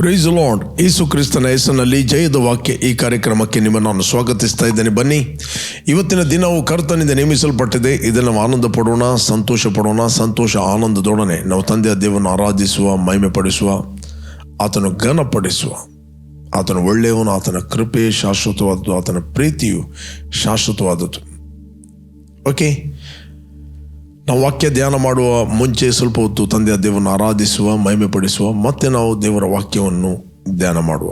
Price lord ಯೇಸು ಕ್ರಿಸ್ತನ ಹೆಸರಿನಲ್ಲಿ ಜಯದ ವಾಕ್ಯ ಈ ಕಾರ್ಯಕ್ರಮಕ್ಕೆ ನಿಮ್ಮನ್ನು ನಾನು ಸ್ವಾಗತಿಸ್ತಾ ಇದ್ದೇನೆ. ಬನ್ನಿ, ಇವತ್ತಿನ ದಿನವು ಕರ್ತನಿಂದ ನೇಮಿಸಲ್ಪಟ್ಟಿದೆ. ಇದನ್ನು ನಾವು ಆನಂದ ಪಡೋಣ ಸಂತೋಷ ಪಡೋಣ ಸಂತೋಷ ಆನಂದದೊಡನೆ ನಾವು ತಂದೆಯ ದೇವರನ್ನು ಆರಾಧಿಸುವ ಮಹಿಮೆ ಪಡಿಸುವ ಆತನು ಘನಪಡಿಸುವ, ಆತನ ಒಳ್ಳೆಯವನು, ಆತನ ಕೃಪೆ ಶಾಶ್ವತವಾದದ್ದು, ಆತನ ಪ್ರೀತಿಯು ಶಾಶ್ವತವಾದದ್ದು. ಓಕೆ ನಾವು ವಾಕ್ಯ ಧ್ಯಾನ ಮಾಡುವ ಮುಂಚೆ ಸ್ವಲ್ಪ ಹೊತ್ತು ತಂದೆಯ ದೇವರನ್ನು ಆರಾಧಿಸುವ ಮಹಿಮೆ ಪಡಿಸುವ ಮತ್ತೆ ನಾವು ದೇವರ ವಾಕ್ಯವನ್ನು ಧ್ಯಾನ ಮಾಡುವ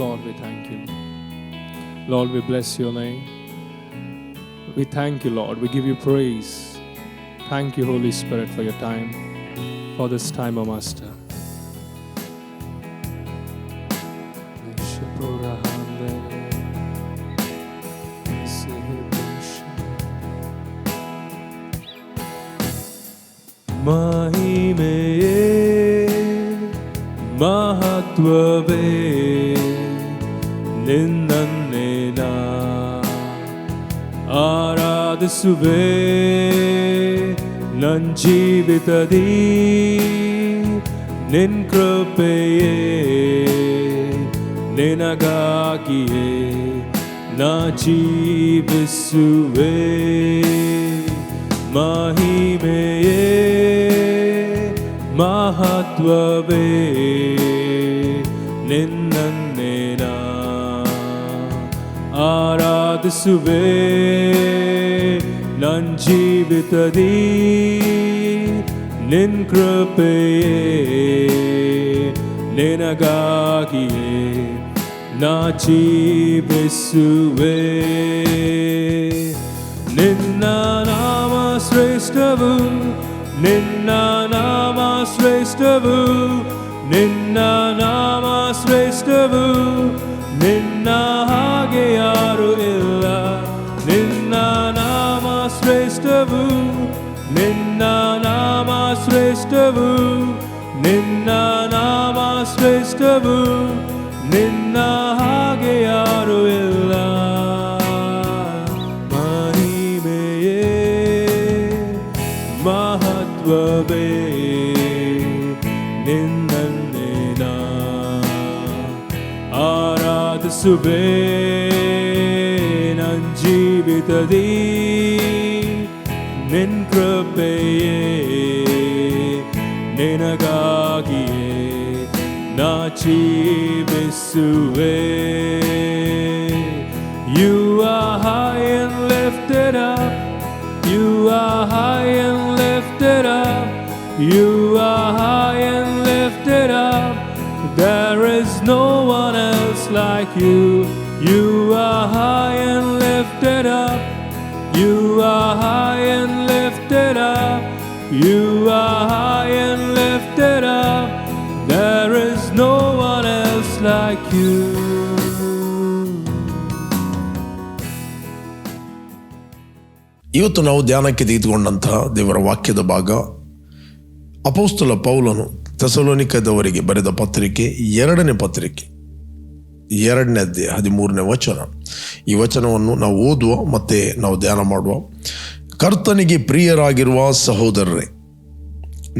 Lord, we thank you. Lord, we bless your name. We thank you, Lord. We give you praise. Thank you, Holy Spirit, for your time, for this time, O Master. 수업에 낸난내나 아라드 수베 난 집에 따디 낸 그룹에 내 나가기에 나 집에 수베 마히메에 마하투아베 ನಾ ಆರಾಧಿಸುವೆ. ನನ್ನ ಜೀವಿತದಿ ನಿನ್ ಕೃಪೆಯೇ. ನಿನಗಾಗಿಯೇ ನಾ ಜೀವಿಸುವೆ. ನಿನ್ನ ನಾಮ ಶ್ರೇಷ್ಠವು, ನಿನ್ನ ನಾಮ ಶ್ರೇಷ್ಠವು, ನಿನ್ನ ನಾಮ ಶ್ರೇಷ್ಠವು ನಿನ್ನ ಹಾಗೆ ಯಾರು ಇಲ್ಲ. ನಿನ್ನ ನಾಮ ಶ್ರೇಷ್ಠವು, ನಿನ್ನ ನಾಮ ಶ್ರೇಷ್ಠವು, ನಿನ್ನ ನಾಮ ಶ್ರೇಷ್ಠವು, ನಿನ್ನ ಹಾಗೆ ಯಾರು You are high and lifted up. You are high and lifted up. You are high and lifted up. There is no one. Like you. You are high and lifted up. You are high and lifted up. You are high and lifted up. There is no one else like you. ಇವತ್ತು ನಾವು ಧ್ಯಾನಕ್ಕೆ ತೆಗೆದುಕೊಂಡಂತಹ ದೇವರ ವಾಕ್ಯದ ಭಾಗ ಅಪೋಸ್ತಲ ಪೌಲನು ತೆಸಲೋನಿಕದವರಿಗೆ ಬರೆದ ಪತ್ರಿಕೆ ಎರಡನೇ ಪತ್ರಿಕೆ ಎರಡನೇ ಅಧ್ಯಾಯ ಹದಿಮೂರನೇ ವಚನ. ಈ ವಚನವನ್ನು ನಾವು ಓದುವ, ಮತ್ತೆ ನಾವು ಧ್ಯಾನ ಮಾಡುವ. ಕರ್ತನಿಗೆ ಪ್ರಿಯರಾಗಿರುವ ಸಹೋದರರೇ,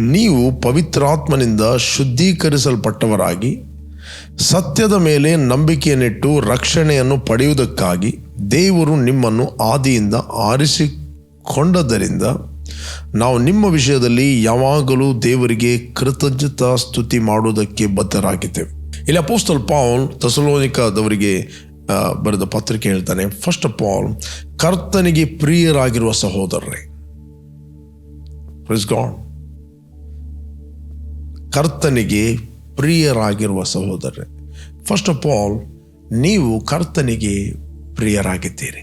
ನೀವು ಪವಿತ್ರಾತ್ಮನಿಂದ ಶುದ್ಧೀಕರಿಸಲ್ಪಟ್ಟವರಾಗಿ, ಸತ್ಯದ ಮೇಲೆ ನಂಬಿಕೆಯನ್ನಿಟ್ಟು ರಕ್ಷಣೆಯನ್ನು ಪಡೆಯುವುದಕ್ಕಾಗಿ ದೇವರು ನಿಮ್ಮನ್ನು ಆದಿಯಿಂದ ಆರಿಸಿಕೊಂಡದ್ದರಿಂದ, ನಾವು ನಿಮ್ಮ ವಿಷಯದಲ್ಲಿ ಯಾವಾಗಲೂ ದೇವರಿಗೆ ಕೃತಜ್ಞತಾ ಸ್ತುತಿ ಮಾಡುವುದಕ್ಕೆ ಬದ್ಧರಾಗಿದ್ದೇವೆ. ಇಲ್ಲಿ ಅಪೋಸ್ತಲ್ ಪಾಲ್ ತಸಲೋನಿಕದವರಿಗೆ ಬರೆದ ಪತ್ರಿಕೆ ಹೇಳ್ತಾನೆ ಫಸ್ಟ್ ಆಫ್ ಆಲ್ ಕರ್ತನಿಗೆ ಪ್ರಿಯರಾಗಿರುವ ಸಹೋದರರೇ ಗಾಡ್ ಕರ್ತನಿಗೆ ಪ್ರಿಯರಾಗಿರುವ ಸಹೋದರರೇ ಫಸ್ಟ್ ಆಫ್ ಆಲ್ ನೀವು ಕರ್ತನಿಗೆ ಪ್ರಿಯರಾಗಿದ್ದೀರಿ.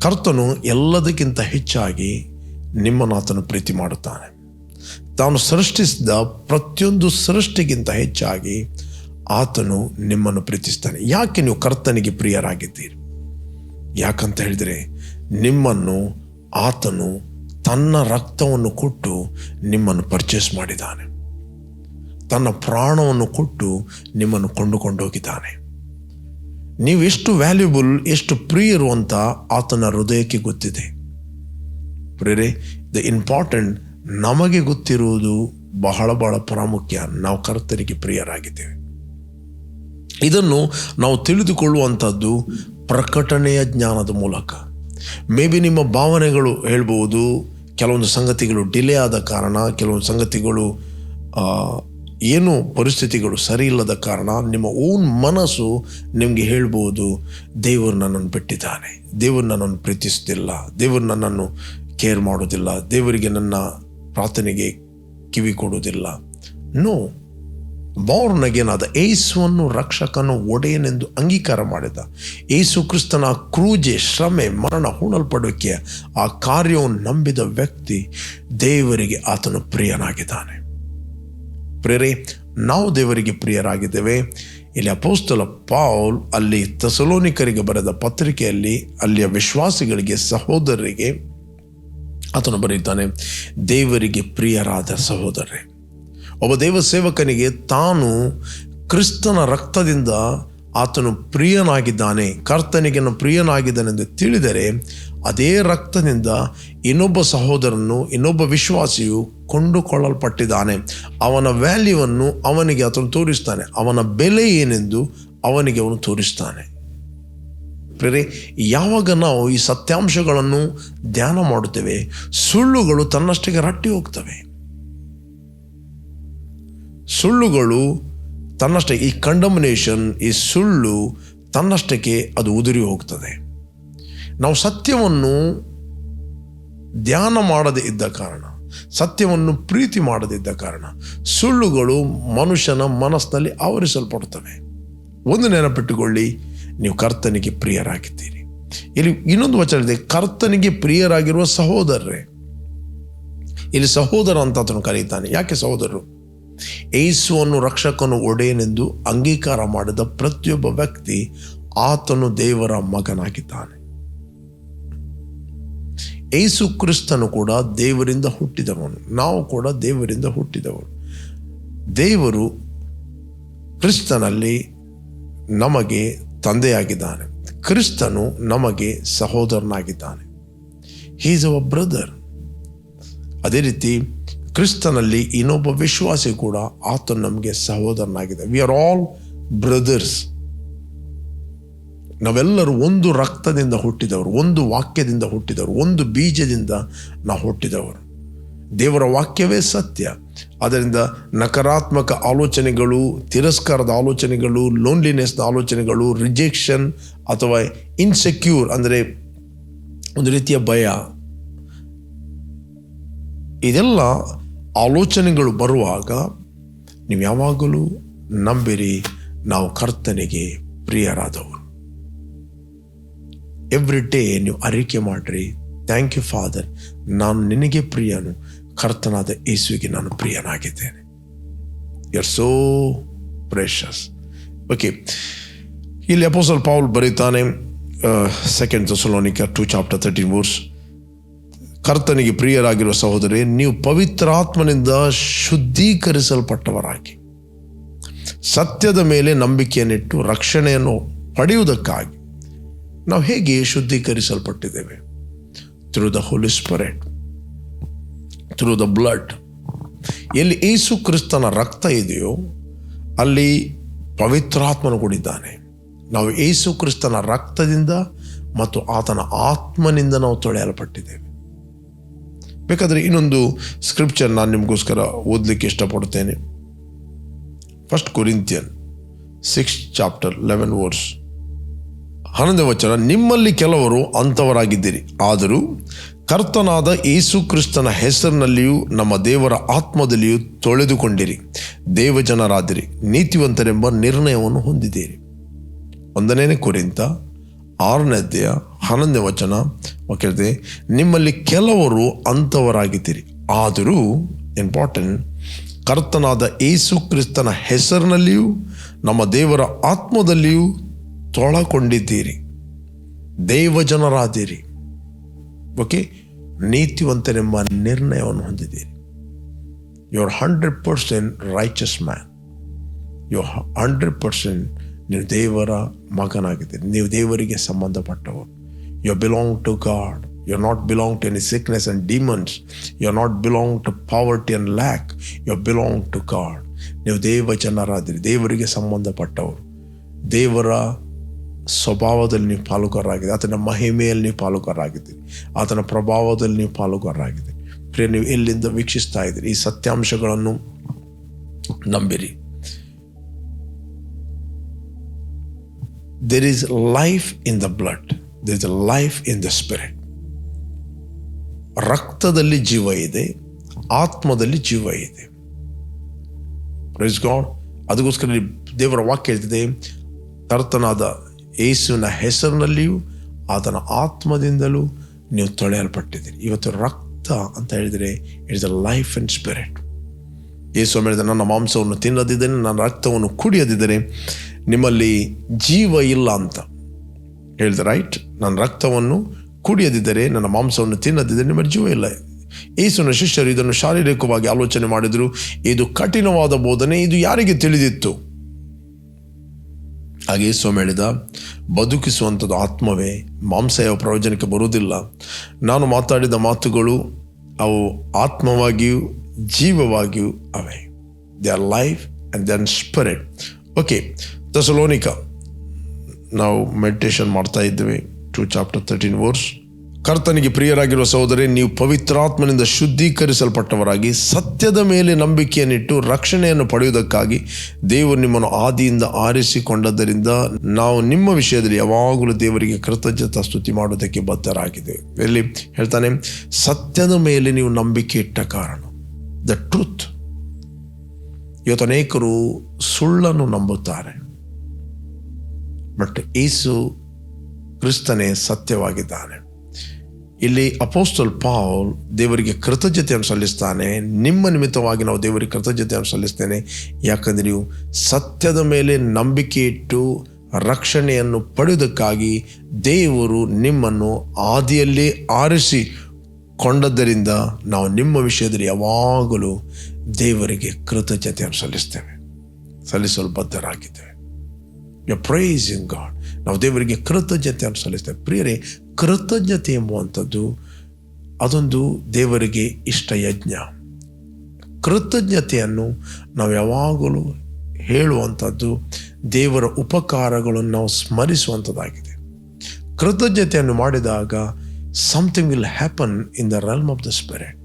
ಕರ್ತನು ಎಲ್ಲದಕ್ಕಿಂತ ಹೆಚ್ಚಾಗಿ ನಿಮ್ಮನ್ನು ಆತನು ಪ್ರೀತಿ ಮಾಡುತ್ತಾನೆ. ತಾನು ಸೃಷ್ಟಿಸಿದ ಪ್ರತಿಯೊಂದು ಸೃಷ್ಟಿಗಿಂತ ಹೆಚ್ಚಾಗಿ ಆತನು ನಿಮ್ಮನ್ನು ಪ್ರೀತಿಸ್ತಾನೆ. ಯಾಕೆ ನೀವು ಕರ್ತನಿಗೆ ಪ್ರಿಯರಾಗಿದ್ದೀರಿ? ಯಾಕಂತ ಹೇಳಿದರೆ ನಿಮ್ಮನ್ನು ಆತನು ತನ್ನ ರಕ್ತವನ್ನು ಕೊಟ್ಟು ನಿಮ್ಮನ್ನು ಪರ್ಚೇಸ್ ಮಾಡಿದ್ದಾನೆ. ತನ್ನ ಪ್ರಾಣವನ್ನು ಕೊಟ್ಟು ನಿಮ್ಮನ್ನು ಕೊಂಡುಕೊಂಡೋಗಿದ್ದಾನೆ ನೀವು ಎಷ್ಟು ವ್ಯಾಲ್ಯೂಬಲ್ ಎಷ್ಟು ಪ್ರಿಯರು ಅಂತ ಆತನ ಹೃದಯಕ್ಕೆ ಗೊತ್ತಿದೆ. ಪ್ರೇರೆ ದ ಇಂಪಾರ್ಟೆಂಟ್ ನಮಗೆ ಗೊತ್ತಿರುವುದು ಬಹಳ ಬಹಳ ಪ್ರಾಮುಖ್ಯ. ನಾವು ಕರ್ತರಿಗೆ ಪ್ರಿಯರಾಗಿದ್ದೇವೆ. ಇದನ್ನು ನಾವು ತಿಳಿದುಕೊಳ್ಳುವಂಥದ್ದು ಪ್ರಕಟಣೆಯ ಜ್ಞಾನದ ಮೂಲಕ. ಮೇ ಬಿ ನಿಮ್ಮ ಭಾವನೆಗಳು ಹೇಳ್ಬೋದು, ಕೆಲವೊಂದು ಸಂಗತಿಗಳು ಡಿಲೇ ಆದ ಕಾರಣ, ಕೆಲವೊಂದು ಸಂಗತಿಗಳು ಏನು ಪರಿಸ್ಥಿತಿಗಳು ಸರಿ ಇಲ್ಲದ ಕಾರಣ ನಿಮ್ಮ ಓನ್ ಮನಸ್ಸು ನಿಮಗೆ ಹೇಳ್ಬೋದು, ದೇವರು ನನ್ನನ್ನು ಬಿಟ್ಟಿದ್ದಾನೆ, ದೇವರು ನನ್ನನ್ನು ಪ್ರೀತಿಸ್ತಿಲ್ಲ, ದೇವರು ನನ್ನನ್ನು ಕೇರ್ ಮಾಡೋದಿಲ್ಲ ದೇವರಿಗೆ ನನ್ನ ಪ್ರಾರ್ಥನೆಗೆ ಕಿವಿ ಕೊಡುವುದಿಲ್ಲ. ನೋ ಬಾರ್ನ್ ಅಗೇನ್ ಆದ ಏಸುವನ್ನು ರಕ್ಷಕನು ಒಡೆಯನೆಂದು ಅಂಗೀಕಾರ ಮಾಡಿದ. ಏಸು ಕ್ರಿಸ್ತನ ಕ್ರೂಜೆ, ಶ್ರಮೆ, ಮರಣ ಹೂಣಲ್ಪಡುವಿಕೆ ಆ ಕಾರ್ಯವನ್ನು ನಂಬಿದ ವ್ಯಕ್ತಿ ದೇವರಿಗೆ ಆತನು ಪ್ರಿಯನಾಗಿದ್ದಾನೆ. ಪ್ರೇರೆ ನಾವು ದೇವರಿಗೆ ಪ್ರಿಯರಾಗಿದ್ದೇವೆ. ಇಲ್ಲಿ ಅಪೋಸ್ತಲ ಪೌಲ್ ಅಲ್ಲಿ ತಸಲೋನಿಕರಿಗೆ ಬರೆದ ಪತ್ರಿಕೆಯಲ್ಲಿ ಅಲ್ಲಿಯ ವಿಶ್ವಾಸಿಗಳಿಗೆ, ಸಹೋದರರಿಗೆ ಆತನು ಬರೀತಾನೆ ದೇವರಿಗೆ ಪ್ರಿಯರಾದ ಸಹೋದರರೇ, ಒಬ್ಬ ದೇವ ಸೇವಕನಿಗೆ ತಾನು ಕ್ರಿಸ್ತನ ರಕ್ತದಿಂದ ಆತನು ಪ್ರಿಯನಾಗಿದ್ದಾನೆ ಕರ್ತನಿಗೆ ಪ್ರಿಯನಾಗಿದ್ದಾನೆಂದು ತಿಳಿದರೆ ಅದೇ ರಕ್ತದಿಂದ ಇನ್ನೊಬ್ಬ ಸಹೋದರನು ಇನ್ನೊಬ್ಬ ವಿಶ್ವಾಸಿಯು ಕೊಂಡುಕೊಳ್ಳಲ್ಪಟ್ಟಿದ್ದಾನೆ. ಅವನ ವ್ಯಾಲ್ಯೂವನ್ನು ಅವನಿಗೆ ಆತನು ತೋರಿಸ್ತಾನೆ, ಅವನ ಬೆಲೆ ಏನೆಂದು ಅವನಿಗೆ ಅವನು ತೋರಿಸ್ತಾನೆ. ಪ್ರೇರೆ ಯಾವಾಗ ನಾವು ಈ ಸತ್ಯಾಂಶಗಳನ್ನು ಧ್ಯಾನ ಮಾಡುತ್ತೇವೆ, ಸುಳ್ಳುಗಳು ತನ್ನಷ್ಟಕ್ಕೆ ರಟ್ಟಿ ಹೋಗ್ತವೆ. ಸುಳ್ಳುಗಳು ತನ್ನಷ್ಟೇ ಈ ಕಂಡಮಿನೇಷನ್ ಈ ಸುಳ್ಳು ತನ್ನಷ್ಟಕ್ಕೆ ಅದು ಉದುರಿ ಹೋಗ್ತದೆ. ನಾವು ಸತ್ಯವನ್ನು ಧ್ಯಾನ ಮಾಡದೇ ಇದ್ದ ಕಾರಣ, ಸತ್ಯವನ್ನು ಪ್ರೀತಿ ಮಾಡದಿದ್ದ ಕಾರಣ, ಸುಳ್ಳುಗಳು ಮನುಷ್ಯನ ಮನಸ್ಸಿನಲ್ಲಿ ಆವರಿಸಲ್ಪಡುತ್ತವೆ. ಒಂದು ನೆನಪಿಟ್ಟುಕೊಳ್ಳಿ ನೀವು ಕರ್ತನಿಗೆ ಪ್ರಿಯರಾಗಿದ್ದೀರಿ. ಇಲ್ಲಿ ಇನ್ನೊಂದು ವಚನ ಇದೆ, ಕರ್ತನಿಗೆ ಪ್ರಿಯರಾಗಿರುವ ಸಹೋದರರೇ. ಇಲ್ಲಿ ಸಹೋದರ ಅಂತ ಆತನು ಕರೀತಾನೆ. ಯಾಕೆ ಸಹೋದರರು? ಏಸುವನ್ನು ರಕ್ಷಕನು ಒಡೆಯನೆಂದು ಅಂಗೀಕಾರ ಮಾಡಿದ ಪ್ರತಿಯೊಬ್ಬ ವ್ಯಕ್ತಿ ಆತನು ದೇವರ ಮಗನಾಗಿದ್ದಾನೆ. ಏಸು ಕ್ರಿಸ್ತನು ಕೂಡ ದೇವರಿಂದ ಹುಟ್ಟಿದವನು. ನಾವು ಕೂಡ ದೇವರಿಂದ ಹುಟ್ಟಿದವರು ದೇವರು ಕ್ರಿಸ್ತನಲ್ಲಿ ನಮಗೆ ತಂದೆಯಾಗಿದ್ದಾನೆ. ಕ್ರಿಸ್ತನು ನಮಗೆ ಸಹೋದರನಾಗಿದ್ದಾನೆ. ಹೀಸ್ ಅವರ್ ಬ್ರದರ್ ಅದೇ ರೀತಿ ಕ್ರಿಸ್ತನಲ್ಲಿ ಇನ್ನೊಬ್ಬ ವಿಶ್ವಾಸಿ ಕೂಡ ಆತ ನಮಗೆ ಸಹೋದರನಾಗಿದೆ. ವಿ ಆರ್ ಆಲ್ ಬ್ರದರ್ಸ್ ನಾವೆಲ್ಲರೂ ಒಂದು ರಕ್ತದಿಂದ ಹುಟ್ಟಿದವರು, ಒಂದು ವಾಕ್ಯದಿಂದ ಹುಟ್ಟಿದವರು, ಒಂದು ಬೀಜದಿಂದ ನಾವು ಹುಟ್ಟಿದವರು. ದೇವರ ವಾಕ್ಯವೇ ಸತ್ಯ. ಅದರಿಂದ ನಕಾರಾತ್ಮಕ ಆಲೋಚನೆಗಳು, ತಿರಸ್ಕಾರದ ಆಲೋಚನೆಗಳು ಲೋನ್ಲಿನೆಸ್ನ ಆಲೋಚನೆಗಳು ರಿಜೆಕ್ಷನ್ ಅಥವಾ ಇನ್ಸೆಕ್ಯೂರ್ ಅಂದರೆ ಒಂದು ರೀತಿಯ ಭಯ. ಇದೆಲ್ಲ ಆಲೋಚನೆಗಳು ಬರುವಾಗ ನೀವು ಯಾವಾಗಲೂ ನಂಬಿರಿ, ನಾವು ಕರ್ತನಿಗೆ ಪ್ರಿಯರಾದವರು. ಎವ್ರಿ ಡೇ ನೀವು ಅರಿಕೆ ಮಾಡ್ರಿ. ಥ್ಯಾಂಕ್ ಯು ಫಾದರ್ ನಾನು ನಿನಗೆ ಪ್ರಿಯನು. ಕರ್ತನಾದ ಯೇಸುವಿಗೆ ನಾನು ಪ್ರಿಯನಾಗಿದ್ದೇನೆ. You are so precious okay ಇಲ್ಲಿ ಅಪೋಸಲ್ ಪೌಲ್ ಬರೀತಾನೆ second Thessalonica two chapter thirteen verse ಕರ್ತನಿಗೆ ಪ್ರಿಯರಾಗಿರುವ ಸಹೋದರಿ ನೀವು ಪವಿತ್ರಾತ್ಮನಿಂದ ಶುದ್ಧೀಕರಿಸಲ್ಪಟ್ಟವರಾಗಿ, ಸತ್ಯದ ಮೇಲೆ ನಂಬಿಕೆಯನ್ನಿಟ್ಟು ರಕ್ಷಣೆಯನ್ನು ಪಡೆಯುವುದಕ್ಕಾಗಿ ನಾವು ಹೇಗೆ ಶುದ್ಧೀಕರಿಸಲ್ಪಟ್ಟಿದ್ದೇವೆ? Through the holy spirit through the blood ಎಲ್ಲಿ ಏಸು ಕ್ರಿಸ್ತನ ರಕ್ತ ಇದೆಯೋ, ಅಲ್ಲಿ ಪವಿತ್ರಾತ್ಮನು ಕೂಡಿದ್ದಾನೆ ನಾವು ಏಸು ಕ್ರಿಸ್ತನ ರಕ್ತದಿಂದ ಮತ್ತು ಆತನ ಆತ್ಮನಿಂದ ನಾವು ತೊಳೆಯಲ್ಪಟ್ಟಿದ್ದೇವೆ. ಬೇಕಾದರೆ ಇನ್ನೊಂದು ಸ್ಕ್ರಿಪ್ಚರ್ ನಾನು ನಿಮಗೋಸ್ಕರ ಓದಲಿಕ್ಕೆ ಇಷ್ಟಪಡ್ತೇನೆ. First Corinthian six chapter eleven verse ಹನ್ನೊಂದನೇ ವಚನ, ನಿಮ್ಮಲ್ಲಿ ಕೆಲವರು ಅಂಥವರಾಗಿದ್ದೀರಿ. ಆದರೂ ಕರ್ತನಾದ ಯೇಸು ಕ್ರಿಸ್ತನ ಹೆಸರಿನಲ್ಲಿಯೂ ನಮ್ಮ ದೇವರ ಆತ್ಮದಲ್ಲಿಯೂ ತೊಳೆದುಕೊಂಡಿರಿ. ದೇವಜನರಾದಿರಿ, ನೀತಿವಂತರೆಂಬ ನಿರ್ಣಯವನ್ನು ಹೊಂದಿದ್ದೀರಿ. ಒಂದನೇ ಕುರಿತ, ಆರನೇ ಅಧ್ಯಯ, ಹನ್ನೊಂದನೇ ವಚನ. ಕೇಳಿದೆ ನಿಮ್ಮಲ್ಲಿ ಕೆಲವರು ಅಂಥವರಾಗಿದ್ದೀರಿ. ಆದರೂ ಇಂಪಾರ್ಟೆಂಟ್ ಕರ್ತನಾದ ಯೇಸು ಕ್ರಿಸ್ತನ ಹೆಸರಿನಲ್ಲಿಯೂ, ನಮ್ಮ ದೇವರ ಆತ್ಮದಲ್ಲಿಯೂ ತೊಳಕೊಂಡಿದ್ದೀರಿ. ದೇವಜನರಾದಿರಿ. ಓಕೆ ನೀತಿವಂತನೆಂಬ ನಿರ್ಣಯವನ್ನು ಹೊಂದಿದ್ದೀರಿ. You are hundred percent righteous man you hundred percent ನೀವು ದೇವರ ಮಗನಾಗಿದ್ದೀರಿ. ನೀವು ದೇವರಿಗೆ ಸಂಬಂಧಪಟ್ಟವರು. You belong to God you not belong to any sickness and demons you not belong to poverty and lack you belong to God ನೀವು ದೇವ ಜನರಾದಿರಿ ದೇವರಿಗೆ ಸಂಬಂಧಪಟ್ಟವರು. ದೇವರ ಸ್ವಭಾವದಲ್ಲಿ ನೀವು ಪಾಲುಗಾರರಾಗಿದೆ ಆತನ ಮಹಿಮೆಯಲ್ಲಿ ನೀವು ಪಾಲುಗಾರರಾಗಿದ್ದೀರಿ. ಆತನ ಪ್ರಭಾವದಲ್ಲಿ ನೀವು ಪಾಲುಗಾರರಾಗಿದೆ ಪ್ರಿಯ, ನೀವು ಎಲ್ಲಿಂದ ವೀಕ್ಷಿಸ್ತಾ ಇದ್ದೀರಿ. ಈ ಸತ್ಯಾಂಶಗಳನ್ನು ನಂಬಿರಿ. There is life in the blood there is life in the spirit. ರಕ್ತದಲ್ಲಿ ಜೀವ ಇದೆ, ಆತ್ಮದಲ್ಲಿ ಜೀವ ಇದೆ. ಗಾಡ್ ಅದಕ್ಕೋಸ್ಕರ ದೇವರ ವಾಕ್ಯ ಹೇಳ್ತಿದೆ. ಕರ್ತನಾದ ಯೇಸುವಿನ ಹೆಸರಿನಲ್ಲಿಯೂ ಆತನ ಆತ್ಮದಿಂದಲೂ ನೀವು ತೊಳೆಯಲ್ಪಟ್ಟಿದ್ದೀರಿ. ಇವತ್ತು ರಕ್ತ ಅಂತ ಹೇಳಿದರೆ it's a life and spirit Yesu ಹೇಳಿದ, ನನ್ನ ಮಾಂಸವನ್ನು ತಿನ್ನದಿದ್ದರೆ, ನನ್ನ ರಕ್ತವನ್ನು ಕುಡಿಯದಿದ್ದರೆ ನಿಮ್ಮಲ್ಲಿ ಜೀವ ಇಲ್ಲ ಅಂತ ಹೇಳಿದೆ ರೈಟ್ ನನ್ನ ರಕ್ತವನ್ನು ಕುಡಿಯದಿದ್ದರೆ, ನನ್ನ ಮಾಂಸವನ್ನು ತಿನ್ನದಿದ್ದರೆ ನಿಮ್ಮಲ್ಲಿ ಜೀವ ಇಲ್ಲ. ಯೇಸುವಿನ ಶಿಷ್ಯರು ಇದನ್ನು ಶಾರೀರಿಕವಾಗಿ ಆಲೋಚನೆ ಮಾಡಿದರು. ಇದು ಕಠಿಣವಾದ ಬೋಧನೆ, ಇದು ಯಾರಿಗೆ ತಿಳಿದಿತ್ತು? ಹಾಗೆ ಯೇಸು ಹೇಳಿದ ಬದುಕಿಸುವಂಥದ್ದು ಆತ್ಮವೇ ಮಾಂಸ ಯಾವ ಪ್ರಯೋಜನಕ್ಕೆ ಬರುವುದಿಲ್ಲ. ನಾನು ಮಾತಾಡಿದ ಮಾತುಗಳು ಅವು ಆತ್ಮವಾಗಿಯೂ ಜೀವವಾಗಿಯೂ ಅವೆ. They are life and then spirit okay Thessalonica ನಾವು ಮೆಡಿಟೇಷನ್ ಮಾಡ್ತಾ ಇದ್ದೇವೆ. ಟು ಚಾಪ್ಟರ್ ತರ್ಟೀನ್ ವರ್ಸ್ ಕರ್ತನಿಗೆ ಪ್ರಿಯರಾಗಿರುವ ಸಹೋದರಿ ನೀವು ಪವಿತ್ರಾತ್ಮನಿಂದ ಶುದ್ಧೀಕರಿಸಲ್ಪಟ್ಟವರಾಗಿ ಸತ್ಯದ ಮೇಲೆ ನಂಬಿಕೆಯನ್ನಿಟ್ಟು ರಕ್ಷಣೆಯನ್ನು ಪಡೆಯುವುದಕ್ಕಾಗಿ ದೇವರು ನಿಮ್ಮನ್ನು ಆದಿಯಿಂದ ಆರಿಸಿಕೊಂಡದ್ದರಿಂದ ನಾವು ನಿಮ್ಮ ವಿಷಯದಲ್ಲಿ ಯಾವಾಗಲೂ ದೇವರಿಗೆ ಕೃತಜ್ಞತಾ ಸ್ತುತಿ ಮಾಡುವುದಕ್ಕೆ ಬದ್ಧರಾಗಿದ್ದೇವೆ. ಇಲ್ಲಿ ಹೇಳ್ತಾನೆ, ಸತ್ಯದ ಮೇಲೆ ನೀವು ನಂಬಿಕೆ ಇಟ್ಟ ಕಾರಣ ದ ಟ್ರೂತ್ ಇವತ್ತು ಅನೇಕರು ಸುಳ್ಳನ್ನು ನಂಬುತ್ತಾರೆ. ಬಟ್ ಏಸು ಕ್ರಿಸ್ತನೇ ಸತ್ಯವಾಗಿದ್ದಾನೆ. ಇಲ್ಲಿ ಅಪೋಸ್ಟಲ್ ಪಾಲ್ ದೇವರಿಗೆ ಕೃತಜ್ಞತೆಯನ್ನು ಸಲ್ಲಿಸ್ತಾನೆ. ನಿಮ್ಮ ನಿಮಿತ್ತವಾಗಿ ನಾವು ದೇವರಿಗೆ ಕೃತಜ್ಞತೆಯನ್ನು ಸಲ್ಲಿಸ್ತೇನೆ. ಯಾಕಂದರೆ ನೀವು ಸತ್ಯದ ಮೇಲೆ ನಂಬಿಕೆ ಇಟ್ಟು ರಕ್ಷಣೆಯನ್ನು ಪಡೆಯುವುದಕ್ಕಾಗಿ ದೇವರು ನಿಮ್ಮನ್ನು ಆದಿಯಲ್ಲಿ ಆರಿಸಿ ಕೊಂಡದ್ದರಿಂದ ನಾವು ನಿಮ್ಮ ವಿಷಯದಲ್ಲಿ ಯಾವಾಗಲೂ ದೇವರಿಗೆ ಕೃತಜ್ಞತೆಯನ್ನು ಸಲ್ಲಿಸ್ತೇವೆ. ಸಲ್ಲಿಸಲು ಬದ್ಧರಾಗಿದ್ದೇವೆ ಯು ಪ್ರೈಸಿಂಗ್ ಗಾಡ್ ನಾವು ದೇವರಿಗೆ ಕೃತಜ್ಞತೆಯನ್ನು ಸಲ್ಲಿಸ್ತೇವೆ. ಪ್ರಿಯರೇ ಕೃತಜ್ಞತೆ ಎಂಬುವಂಥದ್ದು ಅದೊಂದು ದೇವರಿಗೆ ಇಷ್ಟ ಯಜ್ಞ. ಕೃತಜ್ಞತೆಯನ್ನು ನಾವು ಯಾವಾಗಲೂ ಹೇಳುವಂಥದ್ದು ದೇವರ ಉಪಕಾರಗಳನ್ನು ನಾವು ಸ್ಮರಿಸುವಂಥದ್ದಾಗಿದೆ. ಕೃತಜ್ಞತೆಯನ್ನು ಮಾಡಿದಾಗ something will happen in the realm of the spirit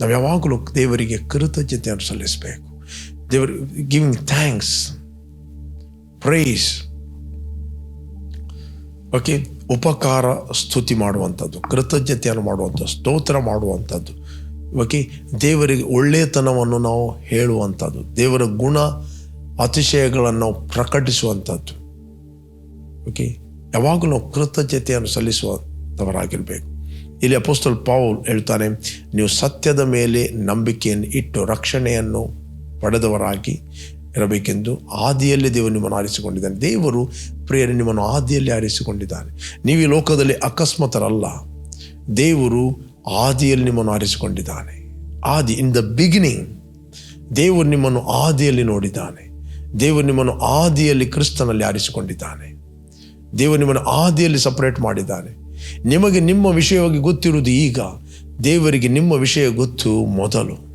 ನಾವು ಯಾವಾಗಲೂ ದೇವರಿಗೆ ಕೃತಜ್ಞತೆಯನ್ನು ಸಲ್ಲಿಸಬೇಕು. ದೇವರ್ ಗಿವಿಂಗ್ ಥ್ಯಾಂಕ್ಸ್ ಪ್ರೈಸ್ ಓಕೆ ಉಪಕಾರ ಸ್ತುತಿ ಮಾಡುವಂಥದ್ದು, ಕೃತಜ್ಞತೆಯನ್ನು ಮಾಡುವಂಥದ್ದು ಸ್ತೋತ್ರ ಮಾಡುವಂಥದ್ದು. ಓಕೆ ದೇವರಿಗೆ ಒಳ್ಳೆಯತನವನ್ನು ನಾವು ಹೇಳುವಂಥದ್ದು, ದೇವರ ಗುಣ ಅತಿಶಯಗಳನ್ನು ನಾವು ಪ್ರಕಟಿಸುವಂಥದ್ದು. ಓಕೆ ಯಾವಾಗಲೂ ನಾವು ಕೃತಜ್ಞತೆಯನ್ನು ಸಲ್ಲಿಸುವಂಥವರಾಗಿರಬೇಕು. ಇಲ್ಲಿ ಅಪೋಸ್ತಲ್ ಪೌಲ್ ಹೇಳ್ತಾನೆ, ನೀವು ಸತ್ಯದ ಮೇಲೆ ನಂಬಿಕೆಯನ್ನು ಇಟ್ಟು ರಕ್ಷಣೆಯನ್ನು ಪಡೆದವರಾಗಿ ಇರಬೇಕೆಂದು ಆದಿಯಲ್ಲಿ ದೇವರು ನಿಮ್ಮನ್ನು ಆರಿಸಿಕೊಂಡಿದ್ದಾನೆ. ದೇವರು ಪ್ರಿಯರೇ ನಿಮ್ಮನ್ನು ಆದಿಯಲ್ಲಿ ಆರಿಸಿಕೊಂಡಿದ್ದಾನೆ. ನೀವು ಈ ಲೋಕದಲ್ಲಿ ಅಕಸ್ಮಾತರಲ್ಲ, ದೇವರು ಆದಿಯಲ್ಲಿ ನಿಮ್ಮನ್ನು ಆರಿಸಿಕೊಂಡಿದ್ದಾನೆ. ಆದಿ ಇನ್ ದ ಬಿಗಿನಿಂಗ್ ದೇವರು ನಿಮ್ಮನ್ನು ಆದಿಯಲ್ಲಿ ನೋಡಿದ್ದಾನೆ. ದೇವರು ನಿಮ್ಮನ್ನು ಆದಿಯಲ್ಲಿ ಕ್ರಿಸ್ತನಲ್ಲಿ ಆರಿಸಿಕೊಂಡಿದ್ದಾನೆ. ದೇವರು ನಿಮ್ಮನ್ನು ಆದಿಯಲ್ಲಿ ಸಪರೇಟ್ ಮಾಡಿದ್ದಾನೆ. ನಿಮಗೆ ನಿಮ್ಮ ವಿಷಯವಾಗಿ ಗೊತ್ತಿರುವುದು ಈಗ, ದೇವರಿಗೆ ನಿಮ್ಮ ವಿಷಯ ಗೊತ್ತು ಮೊದಲು.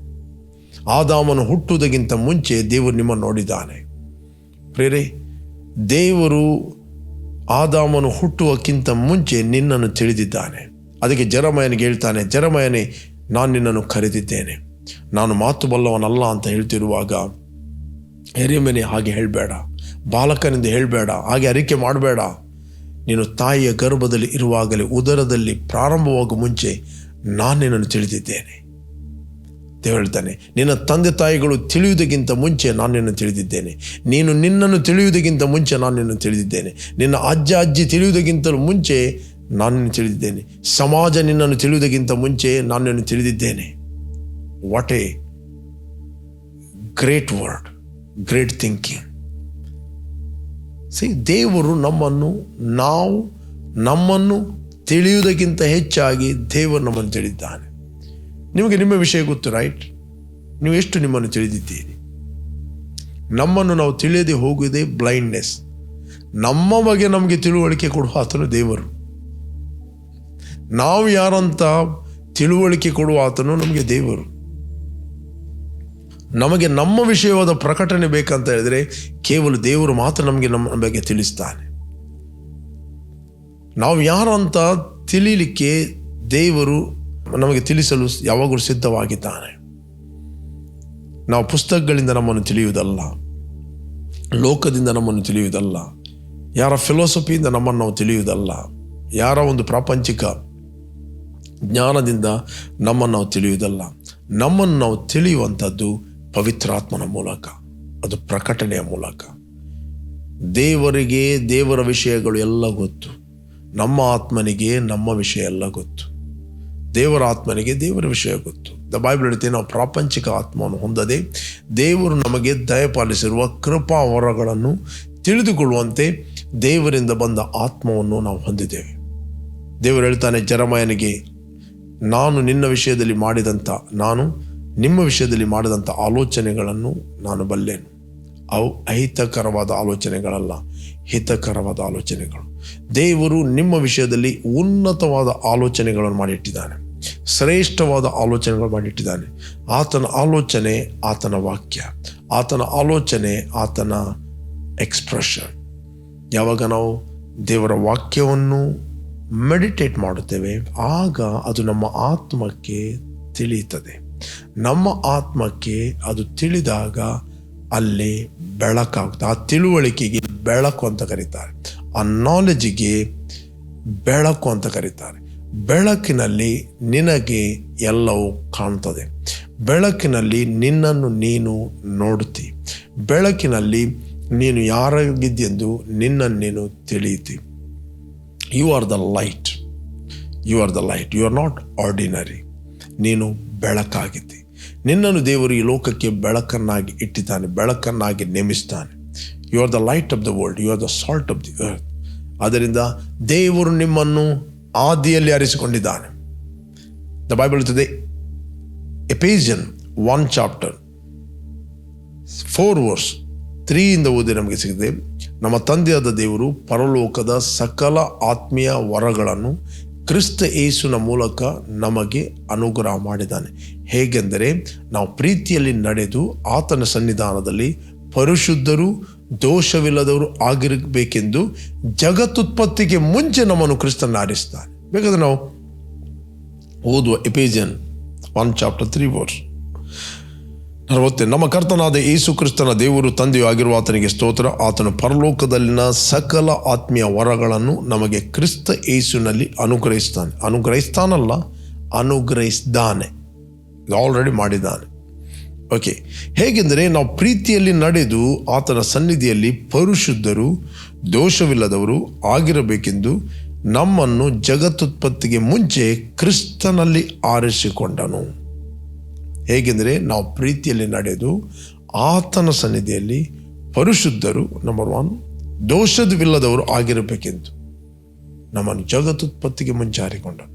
ಆದಾಮನು ಹುಟ್ಟುವುದಕ್ಕಿಂತ ಮುಂಚೆ ದೇವರು ನಿಮ್ಮನ್ನು ನೋಡಿದ್ದಾನೆ. ಪ್ರೇರೆ ದೇವರು ಆದಾಮನು ಹುಟ್ಟುವಕ್ಕಿಂತ ಮುಂಚೆ ನಿನ್ನನ್ನು ತಿಳಿದಿದ್ದಾನೆ. ಅದಕ್ಕೆ ಜರಮಯನಿಗೆ ಹೇಳ್ತಾನೆ, ಜರಮಯನೆ, ನಾನು ನಿನ್ನನ್ನು ಕರೆದಿದ್ದೇನೆ. ನಾನು ಮಾತು ಬಲ್ಲವನಲ್ಲ ಅಂತ ಹೇಳ್ತಿರುವಾಗ ಎರೆಮನೆ ಹಾಗೆ ಹೇಳಬೇಡ. ಬಾಲಕನಿಂದ ಹೇಳಬೇಡ. ಹಾಗೆ ಅರಿಕೆ ಮಾಡಬೇಡ. ನೀನು ತಾಯಿಯ ಗರ್ಭದಲ್ಲಿ ಇರುವಾಗಲೇ ಉದರದಲ್ಲಿ ಪ್ರಾರಂಭವಾಗುವ ಮುಂಚೆ ನಾನು ನಿನ್ನನ್ನು ತಿಳಿದಿದ್ದೇನೆ. ದೇವರು ಹೇಳ್ತಾನೆ, ನಿನ್ನ ತಂದೆ ತಾಯಿಗಳು ತಿಳಿಯುವುದಕ್ಕಿಂತ ಮುಂಚೆ ನಾನು ನಿನ್ನನ್ನು ತಿಳಿದಿದ್ದೇನೆ. ನೀನು ನಿನ್ನನ್ನು ತಿಳಿಯುವುದಕ್ಕಿಂತ ಮುಂಚೆ ನಾನು ನಿನ್ನನ್ನು ತಿಳಿದಿದ್ದೇನೆ. ನಿನ್ನ ಅಜ್ಜ, ಅಜ್ಜಿ ತಿಳಿಯುವುದಕ್ಕಿಂತಲೂ ಮುಂಚೆ ನಾನು ನಿನ್ನ ತಿಳಿದಿದ್ದೇನೆ. ಸಮಾಜ ನಿನ್ನನ್ನು ತಿಳಿಯುವುದಕ್ಕಿಂತ ಮುಂಚೆ ನಾನು ನಿನ್ನನ್ನು ತಿಳಿದಿದ್ದೇನೆ. What a great word great thinking see ದೇವರು ನಮ್ಮನ್ನು, ನಾವು ನಮ್ಮನ್ನು ತಿಳಿಯುವುದಕ್ಕಿಂತ ಹೆಚ್ಚಾಗಿ ದೇವರು ನಮ್ಮನ್ನು ತಿಳಿದಿದ್ದಾನೆ ನಿಮಗೆ ನಿಮ್ಮ ವಿಷಯ ಗೊತ್ತು ರೈಟ್ ನೀವು ಎಷ್ಟು ನಿಮ್ಮನ್ನು ತಿಳಿದಿದ್ದೀರಿ? ನಮ್ಮನ್ನು ನಾವು ತಿಳಿಯದೆ ಹೋಗುವುದೇ ಬ್ಲೈಂಡ್ನೆಸ್ ನಮ್ಮ ಬಗ್ಗೆ ನಮಗೆ ತಿಳುವಳಿಕೆ ಕೊಡುವ ಆತನು ದೇವರು. ನಾವು ಯಾರಂತ ತಿಳುವಳಿಕೆ ಕೊಡುವ ಆತನು ನಮಗೆ ದೇವರು. ನಮಗೆ ನಮ್ಮ ವಿಷಯವಾದ ಪ್ರಕಟಣೆ ಬೇಕಂತ ಹೇಳಿದ್ರೆ ಕೇವಲ ದೇವರು ಮಾತ್ರ ನಮಗೆ ನಮ್ಮ ಬಗ್ಗೆ ತಿಳಿಸ್ತಾನೆ. ನಾವು ಯಾರಂತ ತಿಳಿಲಿಕ್ಕೆ ದೇವರು ನಮಗೆ ತಿಳಿಸಲು ಯಾವಾಗಲೂ ಸಿದ್ಧವಾಗಿದ್ದಾನೆ. ನಾವು ಪುಸ್ತಕಗಳಿಂದ ನಮ್ಮನ್ನು ತಿಳಿಯುವುದಲ್ಲ, ಲೋಕದಿಂದ ನಮ್ಮನ್ನು ತಿಳಿಯುವುದಲ್ಲ, ಯಾರ ಫಿಲಾಸಫಿಯಿಂದ ನಮ್ಮನ್ನು ನಾವು ತಿಳಿಯುವುದಲ್ಲ, ಯಾರ ಒಂದು ಪ್ರಾಪಂಚಿಕ ಜ್ಞಾನದಿಂದ ನಮ್ಮನ್ನು ನಾವು ತಿಳಿಯುವುದಲ್ಲ. ನಮ್ಮನ್ನು ನಾವು ತಿಳಿಯುವಂಥದ್ದು ಪವಿತ್ರಾತ್ಮನ ಮೂಲಕ, ಅದು ಪ್ರಕಟಣೆಯ ಮೂಲಕ. ದೇವರಿಗೆ, ದೇವರ ವಿಷಯಗಳು ಎಲ್ಲ ಗೊತ್ತು. ನಮ್ಮ ಆತ್ಮನಿಗೆ ನಮ್ಮ ವಿಷಯ ಎಲ್ಲ ಗೊತ್ತು. ದೇವರ ಆತ್ಮನಿಗೆ ದೇವರ ವಿಷಯ ಗೊತ್ತು. ದ ಬೈಬಲ್ ಹೇಳುತ್ತೆ, ನಾವು ಪ್ರಾಪಂಚಿಕ ಆತ್ಮವನ್ನು ಹೊಂದದೆ ದೇವರು ನಮಗೆ ದಯಪಾಲಿಸಿರುವ ಕೃಪಾ ವರಗಳನ್ನು ತಿಳಿದುಕೊಳ್ಳುವಂತೆ ದೇವರಿಂದ ಬಂದ ಆತ್ಮವನ್ನು ನಾವು ಹೊಂದಿದ್ದೇವೆ. ದೇವರು ಹೇಳ್ತಾನೆ, ಜರಮಯನಿಗೆ, ನಾನು ನಿನ್ನ ವಿಷಯದಲ್ಲಿ ಮಾಡಿದಂಥ ನಾನು ನಿಮ್ಮ ವಿಷಯದಲ್ಲಿ ಮಾಡಿದಂಥ ಆಲೋಚನೆಗಳನ್ನು ನಾನು ಬಲ್ಲೆನು. ಅವು ಅಹಿತಕರವಾದ ಆಲೋಚನೆಗಳಲ್ಲ, ಹಿತಕರವಾದ ಆಲೋಚನೆಗಳು. ದೇವರು ನಿಮ್ಮ ವಿಷಯದಲ್ಲಿ ಉನ್ನತವಾದ ಆಲೋಚನೆಗಳನ್ನು ಮಾಡಿಟ್ಟಿದ್ದಾನೆ. ಶ್ರೇಷ್ಠವಾದ ಆಲೋಚನೆಗಳು ಮಾಡಿಟ್ಟಿದ್ದಾನೆ. ಆತನ ಆಲೋಚನೆ ಆತನ ವಾಕ್ಯ. ಆತನ ಆಲೋಚನೆ ಆತನ ಎಕ್ಸ್ಪ್ರೆಷನ್ ಯಾವಾಗ ನಾವು ದೇವರ ವಾಕ್ಯವನ್ನು ಮೆಡಿಟೇಟ್ ಮಾಡುತ್ತೇವೆ, ಆಗ ಅದು ನಮ್ಮ ಆತ್ಮಕ್ಕೆ ತಿಳಿಯುತ್ತದೆ. ನಮ್ಮ ಆತ್ಮಕ್ಕೆ ಅದು ತಿಳಿದಾಗ ಅಲ್ಲಿ ಬೆಳಕಾಗುತ್ತೆ. ಆ ತಿಳುವಳಿಕೆಗೆ ಬೆಳಕು ಅಂತ ಕರೀತಾರೆ. ಆ ನಾಲೆಜಿಗೆ ಬೆಳಕು ಅಂತ ಕರೀತಾರೆ. ಬೆಳಕಿನಲ್ಲಿ ನಿನಗೆ ಎಲ್ಲವೂ ಕಾಣ್ತದೆ. ಬೆಳಕಿನಲ್ಲಿ ನಿನ್ನನ್ನು ನೀನು ನೋಡುತ್ತಿ. ಬೆಳಕಿನಲ್ಲಿ ನೀನು ಯಾರಾಗಿದ್ದೆಂದು ನಿನ್ನನ್ನು ನೀನು ತಿಳಿಯುತ್ತಿ. You are the light you are the light you are not ordinary ನೀನು ಬೆಳಕಾಗಿದ್ದಿ. ನಿನ್ನನ್ನು ದೇವರು ಈ ಲೋಕಕ್ಕೆ ಬೆಳಕನ್ನಾಗಿ ಇಟ್ಟಿದ್ದಾನೆ, ಬೆಳಕನ್ನಾಗಿ ನೇಮಿಸ್ತಾನೆ. You are the light of the world you are the salt of the earth ಆದ್ದರಿಂದ ದೇವರು ನಿಮ್ಮನ್ನು ಆದಿಯಲ್ಲಿ ಅರಿಸಿಕೊಂಡಿದ್ದಾನೆ ದ ಬೈಬಲ್ ಇರ್ತದೆ Ephesian one chapter four verse ತ್ರೀಯಿಂದ ಓದಿ ನಮಗೆ ಸಿಗಿದೆ ನಮ್ಮ ತಂದೆಯಾದ ದೇವರು ಪರಲೋಕದ ಸಕಲ ಆತ್ಮೀಯ ವರಗಳನ್ನು ಕ್ರಿಸ್ತ ಯೇಸುನ ಮೂಲಕ ನಮಗೆ ಅನುಗ್ರಹ ಮಾಡಿದ್ದಾನೆ. ಹೇಗೆಂದರೆ ನಾವು ಪ್ರೀತಿಯಲ್ಲಿ ನಡೆದು ಆತನ ಸನ್ನಿಧಾನದಲ್ಲಿ ಪರಿಶುದ್ಧರು ದೋಷವಿಲ್ಲದವರು ಆಗಿರಬೇಕೆಂದು ಜಗತ್ತುತ್ಪತ್ತಿಗೆ ಮುಂಚೆ ನಮ್ಮನ್ನು ಕ್ರಿಸ್ತನ ಆರಿಸ್ತಾನೆ ಬೇಕಾದ್ರೆ ನಾವು ಓದುವ Ephesian one chapter three verse. ನಲವತ್ತೆ ನಮ್ಮ ಕರ್ತನಾದ ಯೇಸು ಕ್ರಿಸ್ತನ ದೇವರು ತಂದೆಯು ಆಗಿರುವ ಆತನಿಗೆ ಸ್ತೋತ್ರ. ಆತನು ಪರಲೋಕದಲ್ಲಿನ ಸಕಲ ಆತ್ಮೀಯ ವರಗಳನ್ನು ನಮಗೆ ಕ್ರಿಸ್ತ ಯೇಸುನಲ್ಲಿ ಅನುಗ್ರಹಿಸ್ತಾನೆ. ಅನುಗ್ರಹಿಸ್ತಾನಲ್ಲ, ಅನುಗ್ರಹಿಸ್ದಾನೆ. ಆಲ್ರೆಡಿ ಮಾಡಿದ್ದಾನೆ. ಓಕೆ. ಹೇಗೆಂದರೆ ನಾವು ಪ್ರೀತಿಯಲ್ಲಿ ನಡೆದು ಆತನ ಸನ್ನಿಧಿಯಲ್ಲಿ ಪರಿಶುದ್ಧರು, ದೋಷವಿಲ್ಲದವರು ಆಗಿರಬೇಕೆಂದು ನಮ್ಮನ್ನು ಜಗತ್ತುತ್ಪತ್ತಿಗೆ ಮುಂಚೆ ಕ್ರಿಸ್ತನಲ್ಲಿ ಆರಿಸಿಕೊಂಡನು. ಹೇಗೆಂದರೆ ನಾವು ಪ್ರೀತಿಯಲ್ಲಿ ನಡೆದು ಆತನ ಸನ್ನಿಧಿಯಲ್ಲಿ ಪರಿಶುದ್ಧರು ನಂಬರ್ ಒನ್ ದೋಷದವಿಲ್ಲದವರು ಆಗಿರಬೇಕೆಂದು ನಮ್ಮನ್ನು ಜಗತ್ತುತ್ಪತ್ತಿಗೆ ಮುಂಚೆ ಹಾರಿಕೊಂಡನು.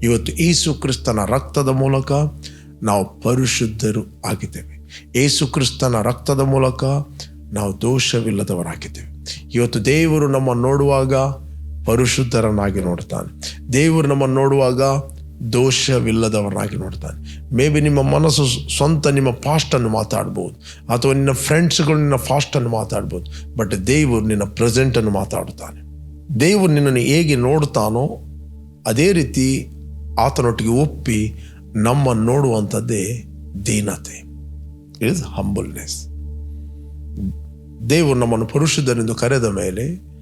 ಇವತ್ತು ಯೇಸು ಕ್ರಿಸ್ತನ ರಕ್ತದ ಮೂಲಕ ನಾವು ಪರಿಶುದ್ಧರು ಆಗಿದ್ದೇವೆ. ಏಸು ಕ್ರಿಸ್ತನ ರಕ್ತದ ಮೂಲಕ ನಾವು ದೋಷವಿಲ್ಲದವರಾಗಿದ್ದೇವೆ. ಇವತ್ತು ದೇವರು ನಮ್ಮನ್ನು ನೋಡುವಾಗ ಪರಿಶುದ್ಧರನ್ನಾಗಿ ನೋಡ್ತಾನೆ. ದೇವರು ನಮ್ಮನ್ನು ನೋಡುವಾಗ ದೋಷವಿಲ್ಲದವರನ್ನಾಗಿ ನೋಡ್ತಾನೆ. ಮೇ ಬಿ ನಿಮ್ಮ ಮನಸ್ಸು ಸ್ವಂತ ನಿಮ್ಮ ಪಾಸ್ಟನ್ನು ಮಾತಾಡ್ಬೋದು. ಅಥವಾ ನಿನ್ನ ಫ್ರೆಂಡ್ಸ್ಗಳು ನಿನ್ನ ಫಾಸ್ಟನ್ನು ಮಾತಾಡ್ಬೋದು. ಬಟ್ ದೇವರು ನಿನ್ನ ಪ್ರೆಸೆಂಟನ್ನು ಮಾತಾಡ್ತಾನೆ. ದೇವರು ನಿನ್ನನ್ನು ಹೇಗೆ ನೋಡ್ತಾನೋ ಅದೇ ರೀತಿ ಆತನೊಟ್ಟಿಗೆ ಒಪ್ಪಿ ನಮ್ಮ ನೋಡುವಂಥದ್ದೇ ದೀನತೆ. ಇಸ್ ಹಂಬಲ್ನೆಸ್ ದೇವರು ನಮ್ಮನ್ನು ಪುರುಷದನೆಂದು ಕರೆದ ಮೇಲೆ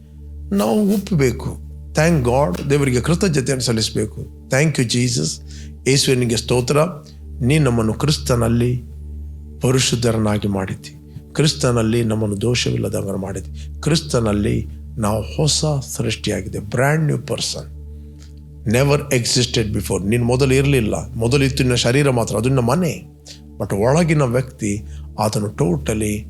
ನಾವು ಒಪ್ಪಬೇಕು. ಥ್ಯಾಂಕ್ ಗಾಡ್ ದೇವರಿಗೆ ಕೃತಜ್ಞತೆಯನ್ನು ಸಲ್ಲಿಸಬೇಕು. ಥ್ಯಾಂಕ್ ಯು ಜೀಸಸ್ ಯೇಸುವಿನಿಗೆ ಸ್ತೋತ್ರ. ನೀ ನಮ್ಮನ್ನು ಕ್ರಿಸ್ತನಲ್ಲಿ ಪರಿಶುದ್ಧರನ್ನಾಗಿ ಮಾಡಿದ್ದಿ. ಕ್ರಿಸ್ತನಲ್ಲಿ ನಮ್ಮನ್ನು ದೋಷವಿಲ್ಲದವರು ಮಾಡಿದ್ದಿ. ಕ್ರಿಸ್ತನಲ್ಲಿ ನಾವು ಹೊಸ ಸೃಷ್ಟಿಯಾಗಿದೆ. Brand new person never existed before ನೀನು ಮೊದಲು ಇರಲಿಲ್ಲ. ಮೊದಲು ಇತ್ತು ನಿನ್ನ ಶರೀರ ಮಾತ್ರ, ಅದು ನಿನ್ನ ಮನೆ. ಬಟ್ ಒಳಗಿನ ವ್ಯಕ್ತಿ ಆತನು ಟೋಟಲಿ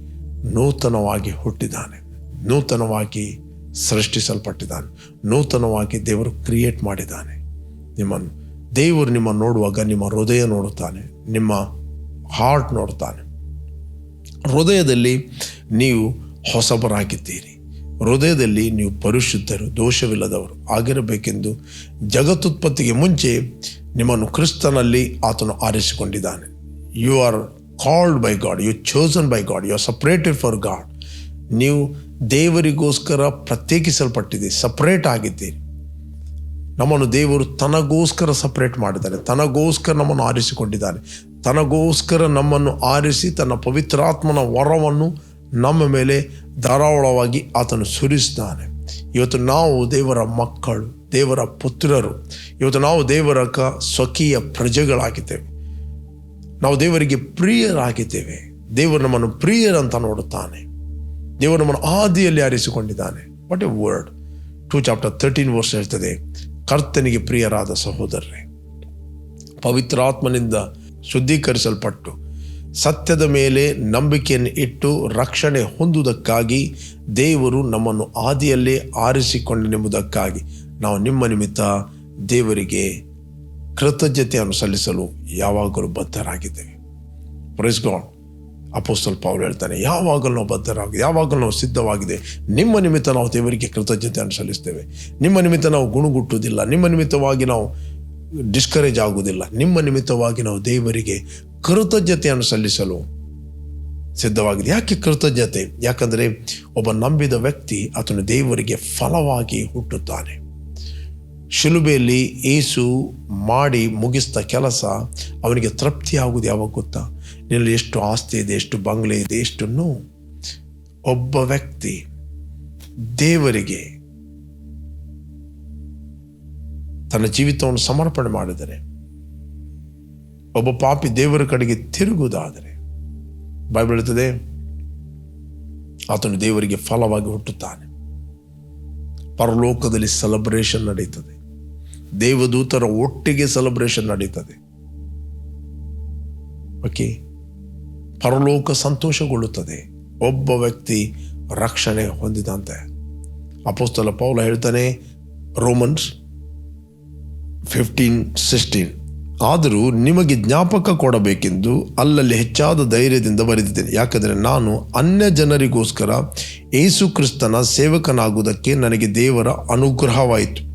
ನೂತನವಾಗಿ ಹುಟ್ಟಿದ್ದಾನೆ. ನೂತನವಾಗಿ ಸೃಷ್ಟಿಸಲ್ಪಟ್ಟಿದ್ದಾನೆ. ನೂತನವಾಗಿ ದೇವರು ಕ್ರಿಯೇಟ್ ಮಾಡಿದ್ದಾನೆ. ನಿಮ್ಮನ್ನು ದೇವರು ನಿಮ್ಮ ನೋಡುವಾಗ ನಿಮ್ಮ ಹೃದಯ ನೋಡುತ್ತಾನೆ. ನಿಮ್ಮ ಹಾರ್ಟ್ ನೋಡುತ್ತಾನೆ. ಹೃದಯದಲ್ಲಿ ನೀವು ಹೊಸಬರಾಗಿದ್ದೀರಿ. ಹೃದಯದಲ್ಲಿ ನೀವು ಪರಿಶುದ್ಧರು, ದೋಷವಿಲ್ಲದವರು ಆಗಿರಬೇಕೆಂದು ಜಗತ್ತುತ್ಪತ್ತಿಗೆ ಮುಂಚೆ ನಿಮ್ಮನ್ನು ಕ್ರಿಸ್ತನಲ್ಲಿ ಆತನು ಆರಿಸಿಕೊಂಡಿದ್ದಾನೆ. You are called by God you chosen by God you are separated for God ನೀವು ದೇವರಿಗೋಸ್ಕರ ಪ್ರತ್ಯೇಕಿಸಲ್ಪಟ್ಟಿದೆ ಸಪ್ರೇಟ್ ಆಗಿದ್ದೀರಿ. ನಮ್ಮನ್ನು ದೇವರು ತನಗೋಸ್ಕರ ಸಪ್ರೇಟ್ ಮಾಡಿದ್ದಾನೆ, ತನಗೋಸ್ಕರ ನಮ್ಮನ್ನು ಆರಿಸಿಕೊಂಡಿದ್ದಾನೆ. ತನಗೋಸ್ಕರ ನಮ್ಮನ್ನು ಆರಿಸಿ ತನ್ನ ಪವಿತ್ರಾತ್ಮನ ವರವನ್ನು ನಮ್ಮ ಮೇಲೆ ಧಾರಾಳವಾಗಿ ಆತನು ಸುರಿಸ್ತಾನೆ ಇವತ್ತು ನಾವು ದೇವರ ಮಕ್ಕಳು, ದೇವರ ಪುತ್ರರು, ಇವತ್ತು ನಾವು ದೇವರ ಕ ಸ್ವಕೀಯ ಪ್ರಜೆಗಳಾಗಿದ್ದೇವೆ. ನಾವು ದೇವರಿಗೆ ಪ್ರಿಯರಾಗಿದ್ದೇವೆ. ದೇವರು ನಮ್ಮನ್ನು ಪ್ರಿಯರಂತ ನೋಡುತ್ತಾನೆ. ದೇವರು ನಮ್ಮನ್ನು ಆದಿಯಲ್ಲಿ ಆರಿಸಿಕೊಂಡಿದ್ದಾನೆ what a word two chapter thirteen verse ಇರ್ತದೆ ಕರ್ತನಿಗೆ ಪ್ರಿಯರಾದ ಸಹೋದರರೇ ಪವಿತ್ರಾತ್ಮನಿಂದ ಶುದ್ಧೀಕರಿಸಲ್ಪಟ್ಟು ಸತ್ಯದ ಮೇಲೆ ನಂಬಿಕೆಯನ್ನು ಇಟ್ಟು ರಕ್ಷಣೆ ಹೊಂದುವುದಕ್ಕಾಗಿ ದೇವರು ನಮ್ಮನ್ನು ಆದಿಯಲ್ಲೇ ಆರಿಸಿಕೊಂಡನೆಂಬುದಕ್ಕಾಗಿ ನಾವು ನಿಮ್ಮ ನಿಮಿತ್ತ ದೇವರಿಗೆ ಕೃತಜ್ಞತೆಯನ್ನು ಸಲ್ಲಿಸಲು ಯಾವಾಗಲೂ ಬದ್ಧರಾಗಿದ್ದೇವೆ. ಪ್ರೈಸ್ ಗಾಡ್ ಅಪೋಸ್ತಲ್ ಪೌಲ್ ಹೇಳ್ತಾನೆ, ಯಾವಾಗಲೂ ನಾವು ಬದ್ಧರಾಗಿದೆ ಯಾವಾಗಲೂ ನಾವು ಸಿದ್ಧವಾಗಿದೆ. ನಿಮ್ಮ ನಿಮಿತ್ತ ನಾವು ದೇವರಿಗೆ ಕೃತಜ್ಞತೆಯನ್ನು ಸಲ್ಲಿಸ್ತೇವೆ. ನಿಮ್ಮ ನಿಮಿತ್ತ ನಾವು ಗುಣಗುಟ್ಟುವುದಿಲ್ಲ. ನಿಮ್ಮ ನಿಮಿತ್ತವಾಗಿ ನಾವು ಡಿಸ್ಕರೇಜ್ ಆಗುವುದಿಲ್ಲ. ನಿಮ್ಮ ನಿಮಿತ್ತವಾಗಿ ನಾವು ದೇವರಿಗೆ ಕೃತಜ್ಞತೆಯನ್ನು ಸಲ್ಲಿಸಲು ಸಿದ್ಧವಾಗಿದೆ. ಯಾಕೆ ಕೃತಜ್ಞತೆ? ಯಾಕಂದರೆ ಒಬ್ಬ ನಂಬಿದ ವ್ಯಕ್ತಿ ಆತನು ದೇವರಿಗೆ ಫಲವಾಗಿ ಹುಟ್ಟುತ್ತಾನೆ. ಶಿಲುಬೆಯಲ್ಲಿ ಏಸು ಮಾಡಿ ಮುಗಿಸಿದ ಕೆಲಸ ಅವನಿಗೆ ತೃಪ್ತಿ ಆಗುವುದು ಯಾವಾಗ ಗೊತ್ತಾ? ನಿನ್ನಲ್ಲಿ ಎಷ್ಟು ಆಸ್ತಿ ಇದೆ, ಎಷ್ಟು ಬಂಗ್ಲೆ ಇದೆ ಎಷ್ಟು ಒಬ್ಬ ವ್ಯಕ್ತಿ ದೇವರಿಗೆ ತನ್ನ ಜೀವಿತವನ್ನು ಸಮರ್ಪಣೆ ಮಾಡಿದರೆ, ಒಬ್ಬ ಪಾಪಿ ದೇವರ ಕಡೆಗೆ ತಿರುಗುವುದಾದರೆ, ಬೈಬಲ್ ಹೇಳ್ತದೆ, ಆತನು ದೇವರಿಗೆ ಫಲವಾಗಿ ಹುಟ್ಟುತ್ತಾನೆ. ಪರಲೋಕದಲ್ಲಿ ಸೆಲೆಬ್ರೇಷನ್ ನಡೀತದೆ ದೇವದೂತರ ಒಟ್ಟಿಗೆ ಸೆಲೆಬ್ರೇಷನ್ ನಡೀತದೆ ಓಕೆ ಪರಲೋಕ ಸಂತೋಷಗೊಳ್ಳುತ್ತದೆ. ಒಬ್ಬ ವ್ಯಕ್ತಿ ರಕ್ಷಣೆ ಹೊಂದಿದಂತೆ. ಅಪೋಸ್ತಲ ಪೌಲ ಹೇಳ್ತಾನೆ, ರೋಮನ್ಸ್ ಫಿಫ್ಟೀನ್ ಸಿಕ್ಸ್ಟೀನ್ ಆದರೂ ನಿಮಗೆ ಜ್ಞಾಪಕ ಕೊಡಬೇಕೆಂದು ಅಲ್ಲಲ್ಲಿ ಹೆಚ್ಚಾದ ಧೈರ್ಯದಿಂದ ಬರೆದಿದ್ದೇನೆ. ಯಾಕಂದರೆ ನಾನು ಅನ್ಯ ಜನರಿಗೋಸ್ಕರ ಏಸು ಕ್ರಿಸ್ತನ ಸೇವಕನಾಗುವುದಕ್ಕೆ ನನಗೆ ದೇವರ ಅನುಗ್ರಹವಾಯಿತು.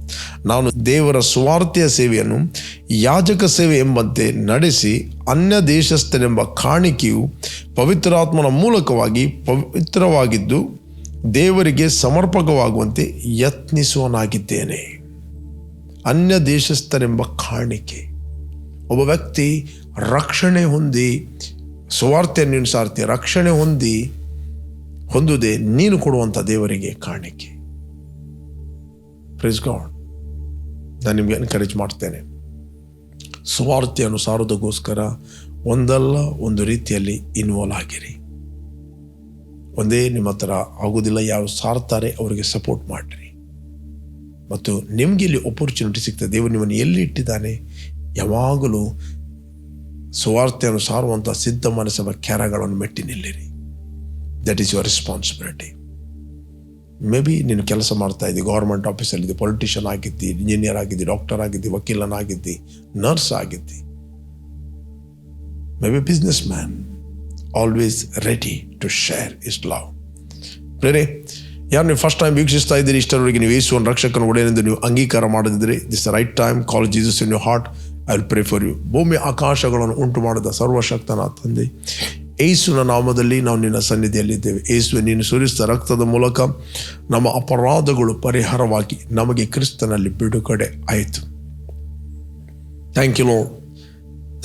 ನಾನು ದೇವರ ಸ್ವಾರ್ಥೆಯ ಸೇವೆಯನ್ನು, ಯಾಜಕ ಸೇವೆ ಎಂಬಂತೆ ನಡೆಸಿ ಅನ್ಯ ದೇಶಸ್ಥನೆಂಬ ಕಾಣಿಕೆಯು ಪವಿತ್ರಾತ್ಮನ ಮೂಲಕವಾಗಿ ಪವಿತ್ರವಾಗಿದ್ದು ದೇವರಿಗೆ ಸಮರ್ಪಕವಾಗುವಂತೆ ಯತ್ನಿಸುವನಾಗಿದ್ದೇನೆ. ಅನ್ಯ ದೇಶಸ್ಥರೆಂಬ ಕಾಣಿಕೆ. ಒಬ್ಬ ವ್ಯಕ್ತಿ ರಕ್ಷಣೆ ಹೊಂದಿ, ಸುವಾರ್ತೆಯನ್ನು ನೀನು ಸಾರ್ತಿ ರಕ್ಷಣೆ ಹೊಂದಿ, ಹೊಂದುವುದೇ ನೀನು ಕೊಡುವಂಥ ದೇವರಿಗೆ ಕಾಣಿಕೆ. ಪ್ರಿಸ್ ಗಾಡ್ ನಾನು ನಿಮಗೆ ಎನ್ಕರೇಜ್ ಮಾಡ್ತೇನೆ. ಸುವಾರ್ತೆಯನ್ನು ಸಾರೋದಕ್ಕೋಸ್ಕರ ಒಂದಲ್ಲ ಒಂದು ರೀತಿಯಲ್ಲಿ ಇನ್ವಾಲ್ವ್ ಆಗಿರಿ. ಒಂದೇ ನಿಮ್ಮ ಹತ್ರ ಆಗೋದಿಲ್ಲ ಯಾರು ಸಾರ್ತಾರೆ ಅವರಿಗೆ ಸಪೋರ್ಟ್ ಮಾಡಿರಿ. ಮತ್ತು ನಿಮಗೆ ಇಲ್ಲಿ ಅಪರ್ಚುನಿಟಿ ಸಿಗ್ತದೆ. ದೇವರು ನಿಮ್ಮನ್ನು ಎಲ್ಲಿ ಇಟ್ಟಿದ್ದಾನೆ? ಯಾವಾಗಲೂ ಸುವಾರ್ತೆಯನ್ನು ಸಾರುವಂಥ ಸಿದ್ಧ ಮನಸ್ಸವ ಕೆರಗಳನ್ನು ಮೆಟ್ಟಿ ನಿಲ್ಲಿರಿ. That is your responsibility maybe ನೀನು ಕೆಲಸ ಮಾಡ್ತಾ ಇದ್ದಿ ಗೌರ್ಮೆಂಟ್ ಆಫೀಸಲ್ಲಿದ್ದಿ ಪೊಲಿಟಿಷಿಯನ್ ಆಗಿದ್ದಿ ಇಂಜಿನಿಯರ್ ಆಗಿದ್ದಿ ಡಾಕ್ಟರ್ ಆಗಿದ್ದಿ ವಕೀಲನಾಗಿದ್ದಿ nurse ಆಗಿದ್ದಿ. Maybe businessman always ready to share his love ಬೇರೆ ಯಾರು ನೀವು ಫಸ್ಟ್ ಟೈಮ್ ವೀಕ್ಷಿಸ್ತಾ ಇದ್ದೀರಿ, ಇಷ್ಟರವರೆಗೆ ನೀವು ಯೇಸುವನ್ನು ರಕ್ಷಕನ ಒಡೆಯನೆಂದು ನೀವು ಅಂಗೀಕಾರ ಮಾಡದಿದ್ದರೆ this right time call Jesus in you heart I will pray for you ಭೂಮಿ ಆಕಾಶಗಳನ್ನು ಉಂಟು ಮಾಡಿದ ಸರ್ವಶಕ್ತನ ತಂದೆ ಏಸುನ ನಾಮದಲ್ಲಿ ನಾವು ನಿನ್ನ ಸನ್ನಿಧಿಯಲ್ಲಿದ್ದೇವೆ. ಏಸುವೆ ನೀನು ಸುರಿಸಿದ ರಕ್ತದ ಮೂಲಕ ನಮ್ಮ ಅಪರಾಧಗಳು ಪರಿಹಾರವಾಗಿ ನಮಗೆ ಕ್ರಿಸ್ತನಲ್ಲಿ ಬಿಡುಗಡೆ ಆಯಿತು. ಥ್ಯಾಂಕ್ ಯು ಲೋ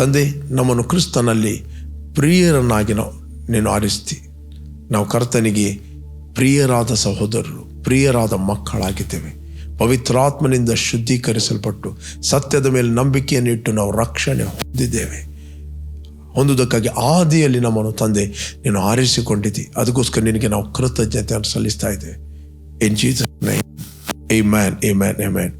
ತಂದೆ, ನಮ್ಮನ್ನು ಕ್ರಿಸ್ತನಲ್ಲಿ ಪ್ರಿಯರನ್ನಾಗಿ ನಾವು ನೀನು ಆರಿಸ್ತಿ. ನಾವು ಕರ್ತನಿಗೆ ಪ್ರಿಯರಾದ ಸಹೋದರರು, ಪ್ರಿಯರಾದ ಮಕ್ಕಳಾಗಿದ್ದೇವೆ. ಪವಿತ್ರಾತ್ಮನಿಂದ ಶುದ್ಧೀಕರಿಸಲ್ಪಟ್ಟು ಸತ್ಯದ ಮೇಲೆ ನಂಬಿಕೆಯನ್ನು ಇಟ್ಟು ನಾವು ರಕ್ಷಣೆ ಹೊಂದಿದ್ದೇವೆ. ಹೊಂದುವುದಕ್ಕಾಗಿ ಆದಿಯಲ್ಲಿ ನಮ್ಮನ್ನು ತಂದೆ, ನೀನು ಆರಿಸಿಕೊಂಡಿದ್ದಿ. ಅದಕ್ಕೋಸ್ಕರ ನಿನಗೆ ನಾವು ಕೃತಜ್ಞತೆಯನ್ನು ಸಲ್ಲಿಸ್ತಾ ಇದ್ದೇವೆ. In Jesus amen amen amen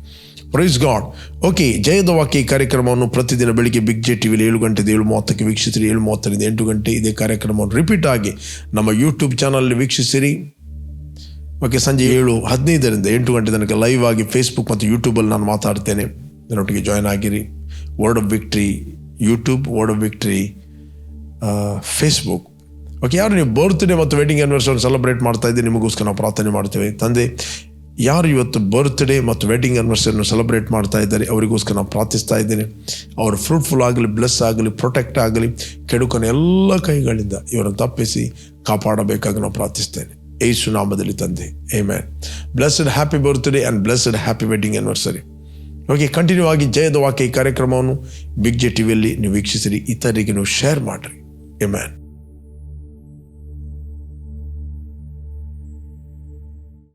praise God okay ಜಯದ ವಾಕ್ಯ ಈ ಕಾರ್ಯಕ್ರಮವನ್ನು ಪ್ರತಿದಿನ ಬೆಳಿಗ್ಗೆ ಬಿಗ್ ಜೆ ಟಿವಿಲಿ ಏಳು ಗಂಟೆದ ಏಳು ಮೂವತ್ತಕ್ಕೆ ವೀಕ್ಷಿಸಿರಿ ಏಳು ಮೂವತ್ತರಿಂದ ಎಂಟು ಗಂಟೆ ಇದೇ ಕಾರ್ಯಕ್ರಮವನ್ನು ರಿಪೀಟ್ ಆಗಿ ನಮ್ಮ ಯೂಟ್ಯೂಬ್ ಚಾನಲ್ ವೀಕ್ಷಿಸಿರಿ ಓಕೆ, ಸಂಜೆ ಏಳು ಹದಿನೈದರಿಂದ ಎಂಟು ಗಂಟೆ ತನಕ ಲೈವ್ ಆಗಿ ಫೇಸ್ಬುಕ್ ಮತ್ತು ಯೂಟ್ಯೂಬಲ್ಲಿ ನಾನು ಮಾತಾಡ್ತೇನೆ. ನನ್ನೊಟ್ಟಿಗೆ ಜಾಯ್ನ್ ಆಗಿರಿ. Word of victory YouTube word of victory Facebook okay ಯಾರು ನೀವು ಬರ್ತ್ಡೇ ಮತ್ತು ವೆಡ್ಡಿಂಗ್ ಆ್ಯನಿವರ್ಸರಿ ಸೆಲೆಬ್ರೇಟ್ ಮಾಡ್ತಾ ಇದ್ದೀರಿ, ನಿಮಗೋಸ್ಕರ ನಾವು ಪ್ರಾರ್ಥನೆ ಮಾಡ್ತೇವೆ. ತಂದೆ, ಯಾರು ಇವತ್ತು ಬರ್ತ್ಡೇ ಮತ್ತು ವೆಡ್ಡಿಂಗ್ ಆ್ಯನಿವರ್ಸರಿಯನ್ನು ಸೆಲೆಬ್ರೇಟ್ ಮಾಡ್ತಾ ಇದ್ದಾರೆ, ಅವರಿಗೋಸ್ಕರ ನಾನು ಪ್ರಾರ್ಥಿಸ್ತಾ ಇದ್ದೇನೆ. ಅವರು ಫ್ರೂಟ್ಫುಲ್ ಆಗಲಿ ಬ್ಲೆಸ್ ಆಗಲಿ ಪ್ರೊಟೆಕ್ಟ್ ಆಗಲಿ, ಕೆಡುಕನ ಎಲ್ಲ ಕೈಗಳಿಂದ ಇವರನ್ನು ತಪ್ಪಿಸಿ ಕಾಪಾಡಬೇಕಾಗಿ ನಾವು ಪ್ರಾರ್ಥಿಸ್ತೇನೆ. ಏಸು ನಾಮದಲ್ಲಿ ತಂದೆ. Amen blessed happy birthday and blessed happy wedding anniversary okay continue ಆಗಿ ಜಯದ ವಾಕ್ಯ ಈ ಕಾರ್ಯಕ್ರಮವನ್ನು ಬಿಗ್ ಜೆ ಟಿವಿಯಲ್ಲಿ ನೀವು ವೀಕ್ಷಿಸಿರಿ, ಇತರರಿಗೆ ನೀವು ಶೇರ್ ಮಾಡಿರಿ. A man